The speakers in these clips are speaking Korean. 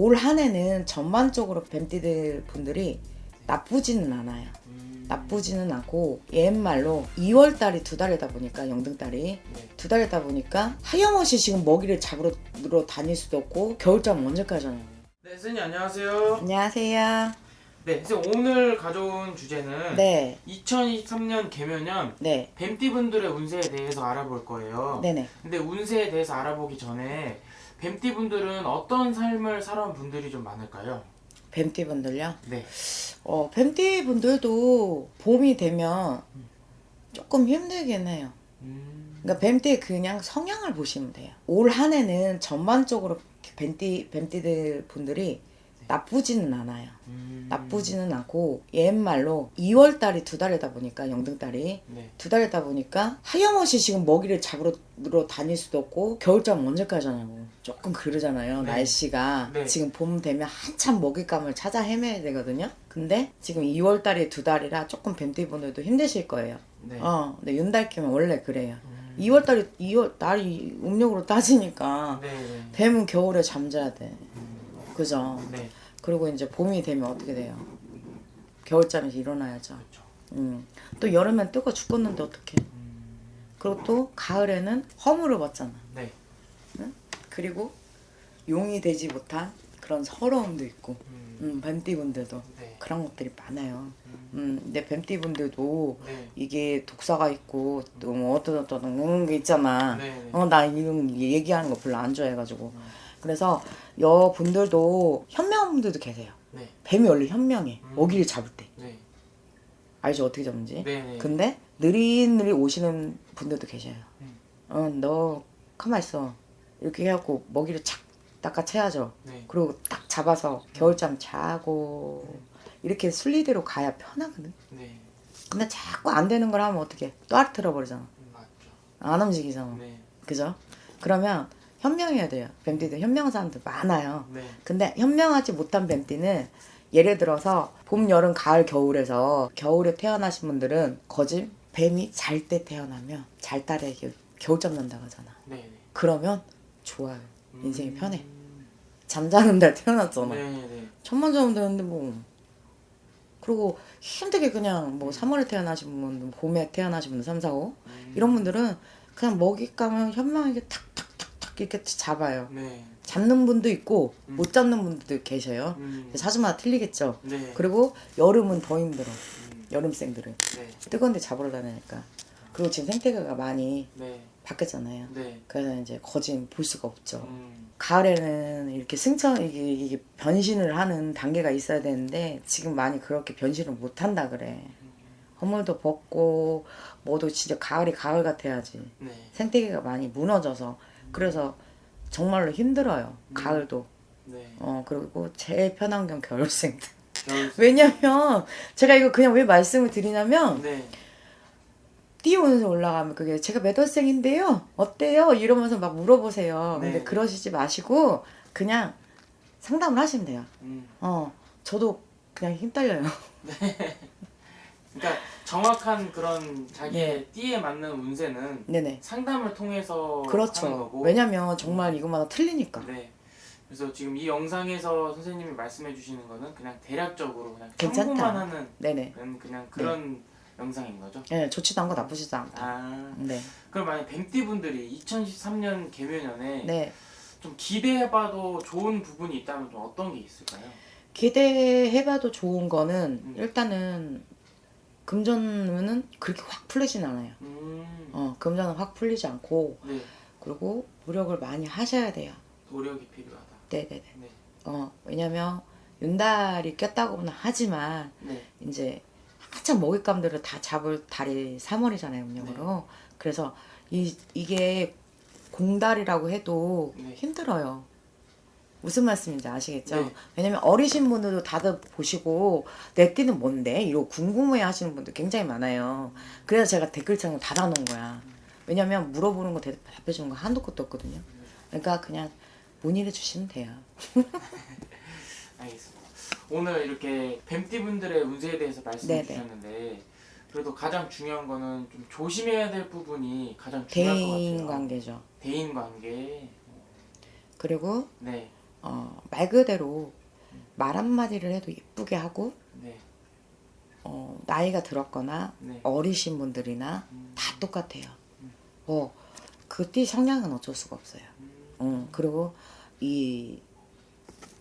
올 한 해는 전반적으로 뱀띠들 분들이 나쁘지는 않아요. 음. 나쁘지는 않고 옛말로 2월 달이 두 달이다 보니까 영등 달이 네. 두 달이다 보니까 하염없이 지금 먹이를 잡으러 다닐 수도 없고 겨울잠 언제까지잖아요. 네, 선생님 안녕하세요. 안녕하세요. 네, 선생님 오늘 가져온 주제는 네, 2023년 개묘년 네, 뱀띠 분들의 운세에 대해서 알아볼 거예요. 네네. 근데 운세에 대해서 알아보기 전에 뱀띠 분들은 어떤 삶을 살아온 분들이 좀 많을까요? 뱀띠 분들요. 네. 어, 뱀띠 분들도 봄이 되면 조금 힘들긴 해요. 음. 그러니까 뱀띠의 그냥 성향을 보시면 돼요. 올 한 해는 전반적으로 뱀띠 뱀띠들 분들이 나쁘지는 않아요. 음. 나쁘지는 않고 옛말로 2월 달이 두 달이다 보니까 영등 달이 네. 두 달이다 보니까 하염없이 지금 먹이를 잡으러 다닐 수도 없고 겨울잠 언제까지 하냐고 조금 그러잖아요 네. 날씨가 네. 지금 봄 되면 한참 먹잇감을 찾아 헤매야 되거든요 근데 지금 2월 달이 두 달이라 조금 뱀띠분들도 힘드실 거예요 네. 어 근데 윤달기면 원래 그래요 음. 2월 달이 2월 날이 음력으로 따지니까 네. 네. 뱀은 겨울에 잠자야 돼 음. 그죠 네. 그리고 이제 봄이 되면 어떻게 돼요 겨울잠에서 일어나야죠 그렇죠. 음. 또 여름엔 뜨거 죽겠는데 어떡해. 음. 그리고 또 가을에는 허물을 벗잖아. 네. 그리고 용이 되지 못한 그런 서러움도 있고, 음. 음, 뱀띠분들도 네. 그런 것들이 많아요. 음. 음, 근데 뱀띠분들도 네. 이게 독사가 있고 또뭐 어떤 어떤 그런 게 있잖아. 네. 네. 어, 나 이런 얘기하는 거 별로 안 좋아해가지고. 음. 그래서 여분들도 현명분들도 계세요. 네. 뱀이 원래 현명해. 음. 먹이를 잡을 때. 네. 알죠? 어떻게 잡는지? 네. 네. 근데 느릿느릿 오시는 분들도 계셔요. 음. 어, 너 가만 있어. 이렇게 해갖고 먹이를 착 닦아채야죠. 네. 그리고 딱 잡아서 겨울잠 자고 이렇게 순리대로 가야 편하거든. 네. 근데 자꾸 안 되는 걸 하면 어떻게? 또 아르트러 버리잖아. 음. 안 움직이잖아. 네. 그죠? 그러면 현명해야 돼요. 뱀띠들 현명한 사람들 많아요. 네. 근데 현명하지 못한 뱀띠는 예를 들어서 봄, 여름, 가을, 겨울에서 겨울에 태어나신 분들은 거짓 뱀이 잘 때 태어나면 잘 딸에 이게 겨울잠 난다고 하잖아. 네. 네. 그러면 좋아요. 인생이 음. 편해. 잠자는 날 태어났잖아. 네. 네. 천만 자면 되는데 뭐. 그리고 힘들게 그냥 뭐 3월에 태어나신 분, 봄에 태어나신 분 3, 4, 5 음. 이런 분들은 그냥 먹잇감을 현명하게 탁탁탁탁 이렇게 잡아요. 네. 잡는 분도 있고 음. 못 잡는 분들도 계셔요. 음. 사주마다 틀리겠죠. 네. 그리고 여름은 더 힘들어. 음. 여름생들은 네. 뜨거운 데 잡으러 다니니까. 그리고 지금 생태계가 많이 네. 바뀌었잖아요. 네. 그래서 이제 거진 볼 수가 없죠. 음. 가을에는 이렇게 승천 이게, 이게 변신을 하는 단계가 있어야 되는데 지금 많이 그렇게 변신을 못 한다 그래. 허물도 벗고 뭐도 진짜 가을이 가을 같아야지. 네. 생태계가 많이 무너져서 그래서 정말로 힘들어요. 음. 가을도. 네. 어 그리고 제일 편한 경 겨울생들. 겨울. 왜냐면 제가 이거 그냥 왜 말씀을 드리냐면 네. 띄우면서 올라가면 그게 제가 몇 월생인데요 어때요 이러면서 막 물어보세요 근데 네. 그러시지 마시고 그냥 상담을 하시면 돼요 음. 어 저도 그냥 힘 딸려요 그러니까 정확한 그런 자기의 네. 띠에 맞는 운세는 네네 상담을 통해서 하는 그렇죠 거고. 왜냐면 정말 이것마다 틀리니까 네. 그래서 지금 이 영상에서 선생님이 말씀해 주시는 거는 그냥 대략적으로 그냥 괜찮다. 참고만 하는 네네 그런 그냥 그런 영상인 거죠. 예 좋지도 않고 나쁘지도 않고 아. 네 그럼 만약 뱀띠 분들이 2013년 개묘년에 네. 좀 기대해봐도 좋은 부분이 있다면 좀 어떤 게 있을까요? 기대해봐도 좋은 거는 음. 일단은 금전은 그렇게 확 풀리진 않아요 음. 어 금전은 확 풀리지 않고 네. 그리고 노력을 많이 하셔야 돼요 노력이 필요하다. 네네네 네. 어, 왜냐면 윤달이 꼈다고는 하지만 네. 이제 한참 먹잇감들을 다 잡을 달이 3월이잖아요, 음력으로. 그래서 이 이게 공달이라고 해도 네. 힘들어요. 무슨 말씀인지 아시겠죠? 네. 왜냐면 어리신 분들도 다들 보시고 내 띠는 뭔데? 이러고 궁금해 하시는 분들 굉장히 많아요. 그래서 제가 댓글창을 닫아놓은 거야. 왜냐면 물어보는 거 대답- 답해 주는 거 한도 끝도 없거든요. 그러니까 그냥 문의를 주시면 돼요. 알겠습니다. 오늘 이렇게 뱀띠 분들의 운세에 대해서 말씀해 네네. 주셨는데 그래도 가장 중요한 거는 좀 조심해야 될 부분이 가장 중요할 것 같아요. 대인 관계죠. 대인 관계. 그리고 네. 어, 말 그대로 말 한마디를 해도 예쁘게 하고 네. 어, 나이가 들었거나 네. 어리신 분들이나 음. 다 똑같아요. 뭐 그띠 성향은 어쩔 수가 없어요. 음. 음, 그리고 이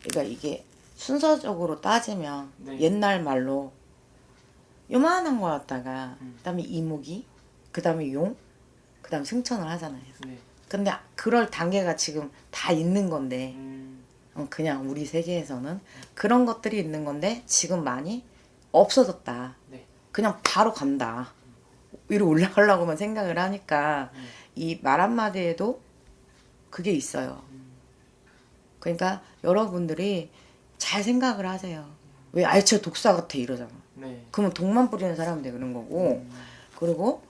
그러니까 이게 순서적으로 따지면 네. 옛날 말로 요만한 거 갖다가 음. 그다음에 이무기 그다음에 용 그다음에 승천을 하잖아요. 네. 근데 그럴 단계가 지금 다 있는 건데 음. 어, 그냥 우리 세계에서는 그런 것들이 있는 건데 지금 많이 없어졌다. 네. 그냥 바로 간다. 위로 올라가려고만 생각을 하니까 음. 이말 한마디에도 그게 있어요. 음. 그러니까 여러분들이 잘 생각을 하세요. 왜 아이처 독사 같아 이러잖아. 네. 그러면 독만 뿌리는 사람인데 그런 거고 음. 그리고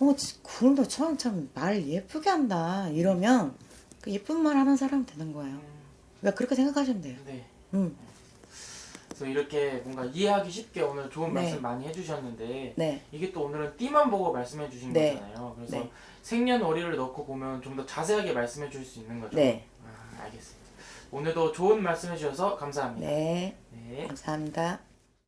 어 그런데 참참말 예쁘게 한다 이러면 그 예쁜 말 하는 사람 되는 거예요. 음. 그러니까 그렇게 생각하시면 돼요. 네. 음, 그래서 이렇게 뭔가 이해하기 쉽게 오늘 좋은 네. 말씀 많이 해주셨는데 네, 이게 또 오늘은 띠만 보고 말씀해 주신 네. 거잖아요. 그래서 네. 생년월일을 넣고 보면 좀 더 자세하게 말씀해 줄 수 있는 거죠. 네, 아, 알겠습니다. 오늘도 좋은 말씀해 주셔서 감사합니다. 네, 네. 감사합니다.